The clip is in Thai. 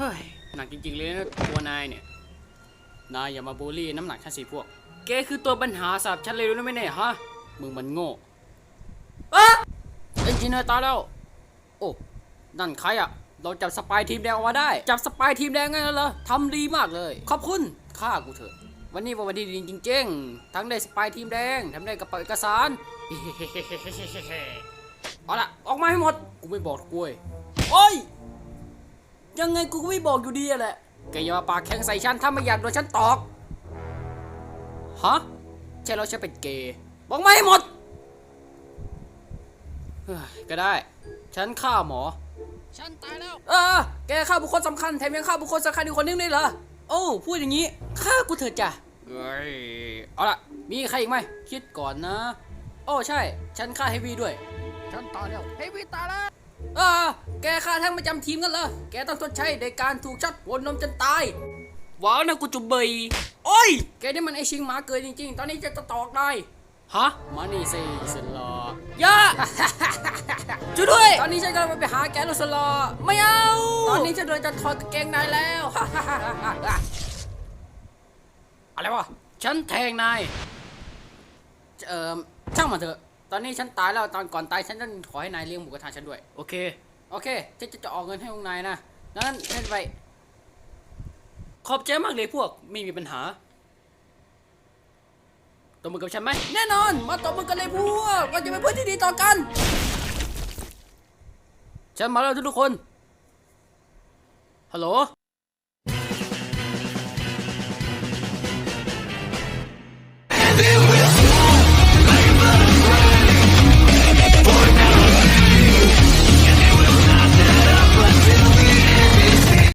ฮ้ย หนักจริงๆเลยนะตัวนายเนี่ย นายอย่ามาบูลลี่น้ำหนักฉันสิพวก แกคือตัวปัญหาสำหรับฉันเลยรู้ไหมเนี่ยฮะ มึงมันโง่อะเอนจิเนียร์ตายแล้ว โอ้ นั่นใครอะเราจับสปายทีมแดงออกมาได้ จับสปายทีมแดงงั้นเหรอทำดีมากเลย ขอบคุณฆ่ากูเถอะ วันนี้เป็นวันที่ดีจริงๆ ทั้งได้สปายทีมแดงทั้งได้กระเป๋าเอกสาร เอาละออกมาให้หมด กูไม่บอกกล้วย โอ้ย ยังไงกูก็ไม่บอกอยู่ดีอะแหละ แกอย่ามาปากแข็งใส่ฉันถ้าไม่อยากโดนฉันตอก ฮะ ใช่แล้วฉันเป็นเกย์บอกมาให้หมดเฮ้ยก็ได้ ฉันฆ่าหมอ ฉันตายแล้ว เออ แกฆ่าบุคคลสำคัญแถมยังฆ่าบุคคลสำคัญอีกคนนึงด้วยเหรอ โอ้พูดอย่างนี้ฆ่ากูเถอะจ้ะเฮ้ยเอาล่ะ มีใครอีกไหม คิดก่อนนะ โอ้ใช่ ฉันฆ่าเฮฟวี่ด้วย ฉันตายแล้ว เฮ้ยพี่ตายแล้วเออ แกฆ่าทั้งประจำทีมกันเหรอ แกต้องทดใช้ในการถูกชัดหัวนมจนตาย ว้าวนะกูจุบเบยโอ้ย แกนี่มันไอชิงหมาเกินจริง ๆ ตอนนี้จะตอกได้ ฮะ มานี่สิสลอย่าช่วยด้วย ตอนนี้ฉันกำลังไปหาแกลูกสลอไม่เอา ตอนนี้ฉันโดนจะถอดกางเกงในแล้ว อะไรวะ ฉันแทงนาย เอ่อช่างมันเถอะ ตอนนี้ฉันตายแล้วตอนก่อนตายฉันจะขอให้นายเลี้ยงหมูกระทะฉันด้วย โอเค โอเคเจ๊จะจะออกเงินให้พวกนายนะนั้นเล่นไป ขอบใจมากเลยพวก ไม่มีปัญหาตบมือกับฉันไหมแน่นอน มาตบมือกันเลยพวกเราจะเป็นเพื่อนที่ดีต่อกัน ฉันมาแล้วทุกคน ฮัลโหล